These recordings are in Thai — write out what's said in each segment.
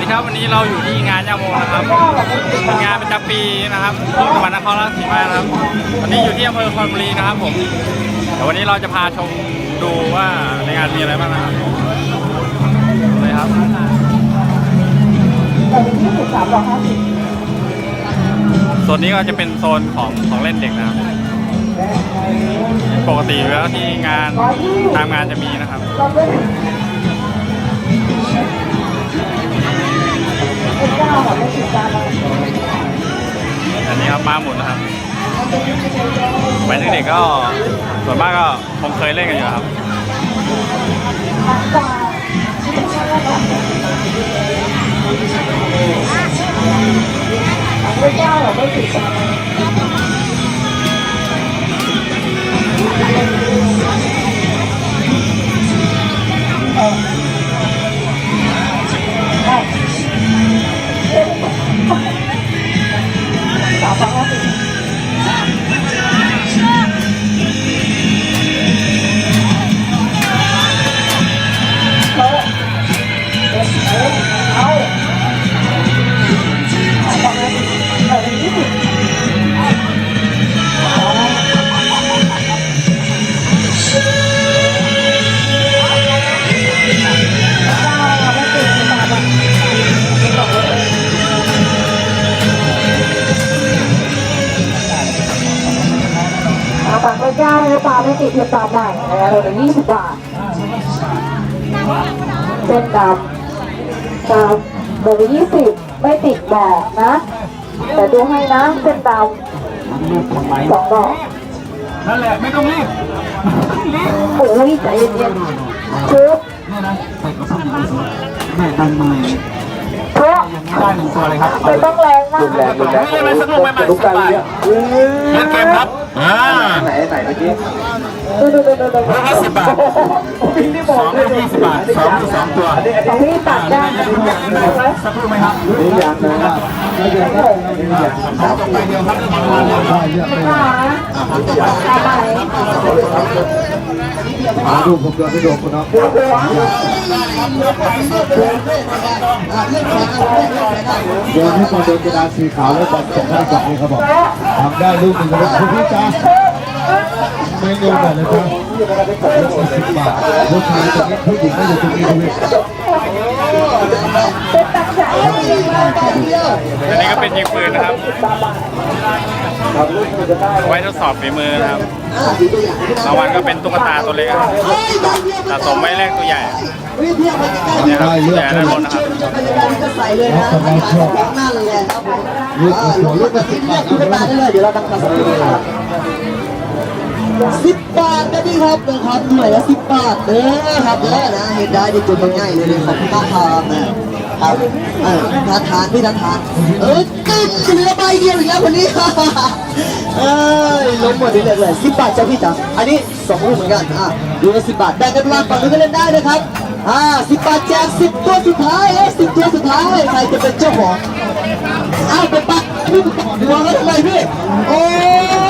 ดีครับวันนี้เราอยู่ที่งานยาโมนะครับ งานประจำปีนะครับจังหวัดนครราชสีมานะครับ วันนี้อยู่ที่อำเภอคอนบุรีนะครับผมเดี๋ยววันนี้เราจะพาชมดูว่าในงานมีอะไรบ้างนะครับเลยครับแต่เป็นที่สิบสามร้อยห้าสิบโซนนี้ก็จะเป็นโซนของของเล่นเด็กนะครับ ปกติแล้วที่งานตามงานจะมีนะครับ อันนี้ครับมาหมุนนะครับไปเด็กๆก็ส่วนมากก็คงเคยเล่นกันอยู่ครับเจ้าไม่สิบ เอาปากไม่กล้าเลยตาไม่ติดเทียบตามใหม่นะคะเราเป็นยี่สิบบาทเส้นดำดำเบอร์ยี่สิบไม่ติดบอกนะ แต่ดูให้นะเส้นดำสองดอกนั่นแหละไม่ต้องรีบโอ้ยใจเย็นๆชุบเนี่ยนะใส่กระสุนกระสุนแม่ดันมาอย่างนี้เพราะได้หนึ่งตัวเลยครับไม่ต้องแรงมากแรงแรงไม่อะไรสักลูกไม่มาสิบบาทเล่นเกมครับอ่า ไหนไหนเมื่อกี้ดูดูดูดูดูลูกละสิบบาทพี่ที่บสออกงเลลูยกยี่สิบบาทสองลูกสองตัวของพี่ตัดได้นะไหมสักลูกไหมครับนี่อย่างนะไม่เยอะนะนี่อย่างสามไปเดียวครับได้เยอะเลยค่ะตาใบมาดูผมตัวที่โดนคนน้องหัวหัวโยนให้บอลโดนกระดานสีขาวแล้วบอลส่งให้กับนี่เขาบอกทำได้ลูกหนึ่งแล้วคุณพี่จ้า ไม่โยนแบบเลยครับสิบบาทผู้ชายตรงนี้ผู้หญิงก็อยู่ตรงนี้ด้วยเป็นตักใจดีมากอันนี้ก็เป็นยิงปืนนะครับ ไว้ทดสอบฝีมือนะครับรางวัลก็เป็นตุ๊กตาตัวเล็กครับสะสมไว้แรกตัวใหญ่เนี่ยครับแต่ด้านบนนะครับแล้วทำไมชอบลูกสวยลูกละสิบบาทเอาไปเดี๋ยวเราตั้งคำสั่งครับ สิบบาทนะพี่ครับนะครับหน่วยละสิบบาทเด้อครับเด้อนะเห็นได้ดีจุดมันง่ายเลยเลยขอบคุณมากครับนะครับเออทานทานพี่ทานทานเออตึ้งเหลือใบเดียวอีกแล้ววันนี้เอ้ยล้มหมดเลยเลยสิบบาทจ้าพี่จ๋าอันนี้สองลูกเหมือนกันอะดูละสิบบาทแบ่งกันวางฝั่งนู้นก็เล่นได้นะครับอ่าสิบบาทแจกสิบตัวสุดท้ายเอ้สิบตัวสุดท้ายใครจะเป็นเจ้าของอ้าวเป็นปะพี่หัวเขาทำไมพี่โอ้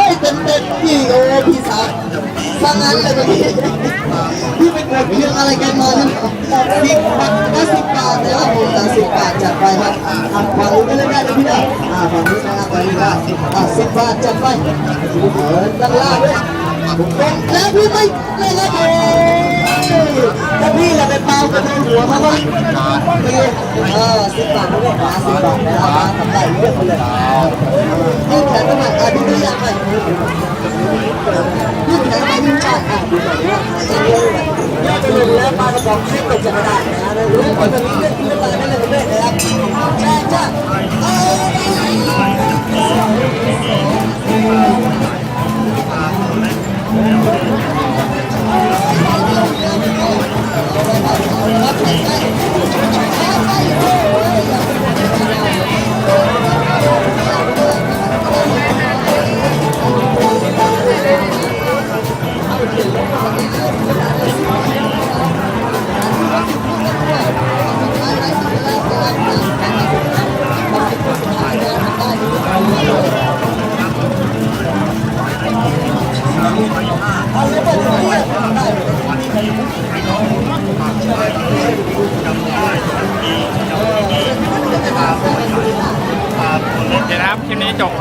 ยเต็มเต็มพี่โอ้พี่สาว สังนั้นเลยพี่พี่ไปเกิดเรื่องอะไรกันมาเนี่ยสิบบาทก็สิบบาทนะครับผมแต่สิบบาทจัดไปครับอะฝั่งนี้ก็เล่นได้นะพี่นะอ่าฝั่งนี้นะครับฝั่งนี้ก็อะสิบบาทจัดไปเออด้านล่างด้วยแล้วพี่ไม่เลยนะโอ้ถ้าพี่จะไปเป่ากระทงหัวเขาก็เออสิบบาทไม่ได้หาสิบบาทนะครับทำได้เยอะเลยยื่นแขนขึ้นมาอะดูตัวอย่างหน่ จ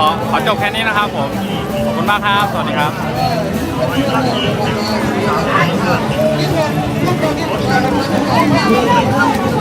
ขอขอจบแค่นี้นะครับผมขอบคุณมากครับ สวัสดีครับ